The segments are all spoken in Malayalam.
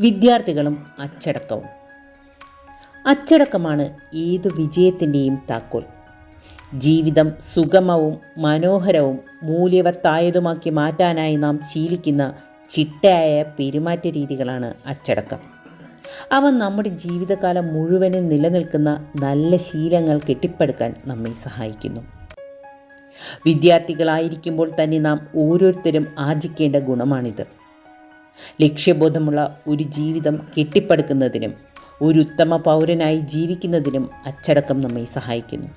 വിദ്യാർത്ഥികളും അച്ചടക്കവും. അച്ചടക്കമാണ് ഏതു വിജയത്തിന്റെയും താക്കോൽ. ജീവിതം സുഗമവും മനോഹരവും മൂല്യവത്തായതുമാക്കി മാറ്റാനായി നാം ശീലിക്കുന്ന ചിട്ടയായ പെരുമാറ്റ രീതികളാണ് അച്ചടക്കം. അവ നമ്മുടെ ജീവിതകാലം മുഴുവനും നിലനിൽക്കുന്ന നല്ല ശീലങ്ങൾ കെട്ടിപ്പടുക്കാൻ നമ്മെ സഹായിക്കുന്നു. വിദ്യാർത്ഥികളായിരിക്കുമ്പോൾ തന്നെ നാം ഓരോരുത്തരും ആർജിക്കേണ്ട ഗുണമാണിത്. ലക്ഷ്യബോധമുള്ള ഒരു ജീവിതം കെട്ടിപ്പടുക്കുന്നതിനും ഒരു ഉത്തമ പൗരനായി ജീവിക്കുന്നതിനും അച്ചടക്കം നമ്മെ സഹായിക്കുന്നു.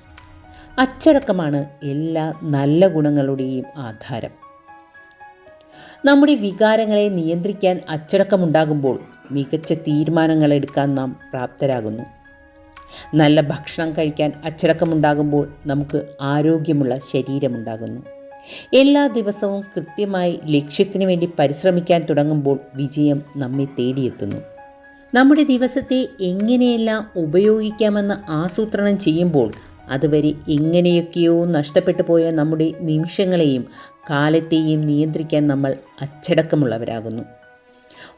അച്ചടക്കമാണ് എല്ലാ നല്ല ഗുണങ്ങളുടെയും ആധാരം. നമ്മുടെ വികാരങ്ങളെ നിയന്ത്രിക്കാൻ അച്ചടക്കമുണ്ടാകുമ്പോൾ മികച്ച തീരുമാനങ്ങൾ എടുക്കാൻ നാം പ്രാപ്തരാകുന്നു. നല്ല ഭക്ഷണം കഴിക്കാൻ അച്ചടക്കമുണ്ടാകുമ്പോൾ നമുക്ക് ആരോഗ്യമുള്ള ശരീരമുണ്ടാകുന്നു. എല്ലാ ദിവസവും കൃത്യമായി ലക്ഷ്യത്തിനു വേണ്ടി പരിശ്രമിക്കാൻ തുടങ്ങുമ്പോൾ വിജയം നമ്മെ തേടിയെത്തുന്നു. നമ്മുടെ ദിവസത്തെ എങ്ങനെയെല്ലാം ഉപയോഗിക്കാമെന്ന് ആസൂത്രണം ചെയ്യുമ്പോൾ അതുവരെ എങ്ങനെയൊക്കെയോ നഷ്ടപ്പെട്ടു പോയ നമ്മുടെ നിമിഷങ്ങളെയും കാലത്തെയും നിയന്ത്രിക്കാൻ നമ്മൾ അച്ചടക്കമുള്ളവരാകുന്നു.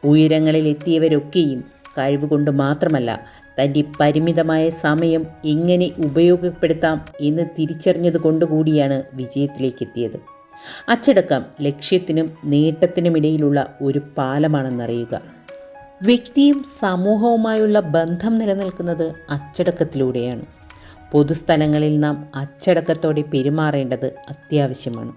ഉയരങ്ങളിൽ എത്തിയവരൊക്കെയും കഴിവുകൊണ്ട് മാത്രമല്ല തന്റെ പരിമിതമായ സമയം എങ്ങനെ ഉപയോഗപ്പെടുത്താം എന്ന് തിരിച്ചറിഞ്ഞത് കൊണ്ടുകൂടിയാണ് വിജയത്തിലേക്ക് എത്തിയത് അച്ചടക്കം ലക്ഷ്യത്തിനും നേട്ടത്തിനുമിടയിലുള്ള ഒരു പാലമാണെന്നറിയുക. വ്യക്തിയും സമൂഹവുമായുള്ള ബന്ധം നിലനിൽക്കുന്നത് അച്ചടക്കത്തിലൂടെയാണ്. പൊതുസ്ഥലങ്ങളിൽ നാം അച്ചടക്കത്തോടെ പെരുമാറേണ്ടത് അത്യാവശ്യമാണ്.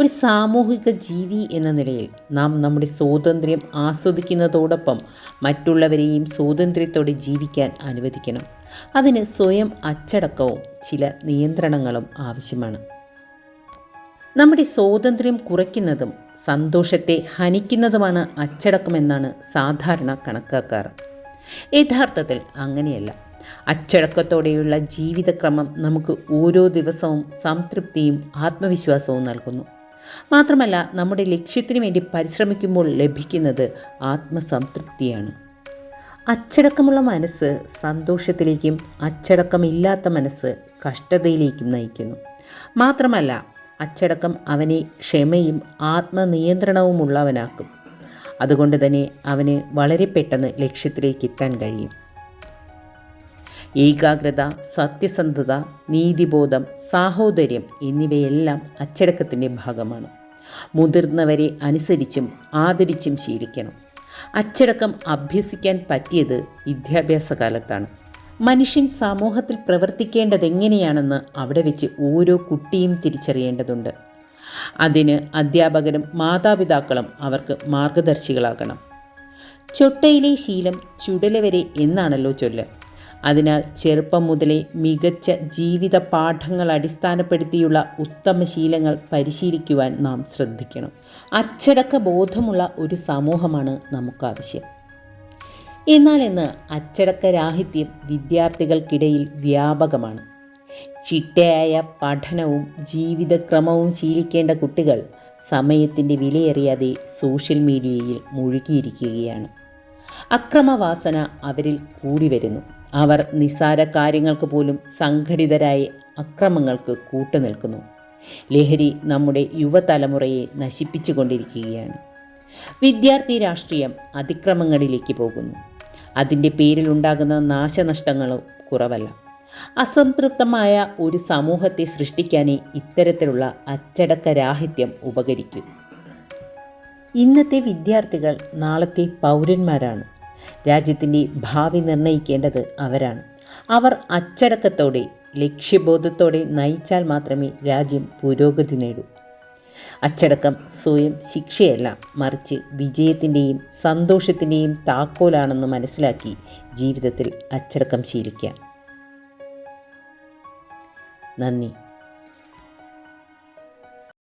ഒരു സാമൂഹിക ജീവി എന്ന നിലയിൽ നാം നമ്മുടെ സ്വാതന്ത്ര്യം ആസ്വദിക്കുന്നതോടൊപ്പം മറ്റുള്ളവരെയും സ്വാതന്ത്ര്യത്തോടെ ജീവിക്കാൻ അനുവദിക്കണം. അതിന് സ്വയം അച്ചടക്കവും ചില നിയന്ത്രണങ്ങളും ആവശ്യമാണ്. നമ്മുടെ സ്വാതന്ത്ര്യം കുറയ്ക്കുന്നതും സന്തോഷത്തെ ഹനിക്കുന്നതുമാണ് അച്ചടക്കമെന്നാണ് സാധാരണ കണക്കാക്കാറ്. യഥാർത്ഥത്തിൽ അങ്ങനെയല്ല. അച്ചടക്കത്തോടെയുള്ള ജീവിതക്രമം നമുക്ക് ഓരോ ദിവസവും സംതൃപ്തിയും ആത്മവിശ്വാസവും നൽകുന്നു. മാത്രമല്ല നമ്മുടെ ലക്ഷ്യത്തിനു വേണ്ടി പരിശ്രമിക്കുമ്പോൾ ലഭിക്കുന്നത് ആത്മസംതൃപ്തിയാണ്. അച്ചടക്കമുള്ള മനസ്സ് സന്തോഷത്തിലേക്കും അച്ചടക്കമില്ലാത്ത മനസ്സ് കഷ്ടതയിലേക്കും നയിക്കുന്നു. മാത്രമല്ല അച്ചടക്കം അവനെ ക്ഷമയും ആത്മനിയന്ത്രണവുമുള്ളവനാക്കും അതുകൊണ്ട് തന്നെ അവന് വളരെ പെട്ടെന്ന് ലക്ഷ്യത്തിലേക്ക് എത്താൻ കഴിയും. ഏകാഗ്രത സത്യസന്ധത നീതിബോധം സാഹോദര്യം എന്നിവയെല്ലാം അച്ചടക്കത്തിന്റെ ഭാഗമാണ്. മുതിർന്നവരെ അനുസരിച്ചും ആദരിച്ചും ശീലിക്കണം. അച്ചടക്കം അഭ്യസിക്കാൻ പറ്റിയത് വിദ്യാഭ്യാസ കാലത്താണ് മനുഷ്യൻ സമൂഹത്തിൽ പ്രവർത്തിക്കേണ്ടത് എങ്ങനെയാണെന്ന് അവിടെ വെച്ച് ഓരോ കുട്ടിയും തിരിച്ചറിയേണ്ടതുണ്ട്. അതിന് അധ്യാപകരും മാതാപിതാക്കളും അവർക്ക് മാർഗദർശികളാകണം. ചൊട്ടയിലെ ശീലം ചുടല വരെ എന്നാണല്ലോ ചൊല്ല്. അതിനാൽ ചെറുപ്പം മുതലേ മികച്ച ജീവിത പാഠങ്ങൾ അടിസ്ഥാനപ്പെടുത്തിയുള്ള ഉത്തമ ശീലങ്ങൾ പരിശീലിക്കുവാൻ നാം ശ്രദ്ധിക്കണം. അച്ചടക്ക ബോധമുള്ള ഒരു സമൂഹമാണ് നമുക്കാവശ്യം. എന്നാൽ ഇന്ന് അച്ചടക്ക രാഹിത്യം വിദ്യാർത്ഥികൾക്കിടയിൽ വ്യാപകമാണ്. ചിട്ടയായ പഠനവും ജീവിതക്രമവും ശീലിക്കേണ്ട കുട്ടികൾ സമയത്തിന്റെ വിലയറിയാതെ സോഷ്യൽ മീഡിയയിൽ മുഴുകിയിരിക്കുകയാണ്. അക്രമവാസന അവരിൽ കൂടി വരുന്നു അവർ നിസാര കാര്യങ്ങൾക്ക് പോലും സംഘടിതരായി അക്രമങ്ങൾക്ക് കൂട്ടുനിൽക്കുന്നു. ലഹരി നമ്മുടെ യുവതലമുറയെ നശിപ്പിച്ചുകൊണ്ടിരിക്കുകയാണ്. വിദ്യാർത്ഥി രാഷ്ട്രീയം അതിക്രമങ്ങളിലേക്ക് പോകുന്നു. അതിന്റെ പേരിലുണ്ടാകുന്ന നാശനഷ്ടങ്ങളും കുറവല്ല. അസംതൃപ്തമായ ഒരു സമൂഹത്തെ സൃഷ്ടിക്കാനേ ഇത്തരത്തിലുള്ള അച്ചടക്കരാഹിത്യം ഉപകരിക്കൂ. ഇന്നത്തെ വിദ്യാർത്ഥികൾ നാളത്തെ പൗരന്മാരാണ്. രാജ്യത്തിന്റെ ഭാവി നിർണയിക്കേണ്ടത് അവരാണ്. അവർ അച്ചടക്കത്തോടെ ലക്ഷ്യബോധത്തോടെ നയിച്ചാൽ മാത്രമേ രാജ്യം പുരോഗതി നേടൂ. അച്ചടക്കം സ്വയം ശിക്ഷയല്ല മറിച്ച് വിജയത്തിന്റെയും സന്തോഷത്തിന്റെയും താക്കോലാണെന്ന് മനസ്സിലാക്കി ജീവിതത്തിൽ അച്ചടക്കം ശീലിക്കാം നന്ദി.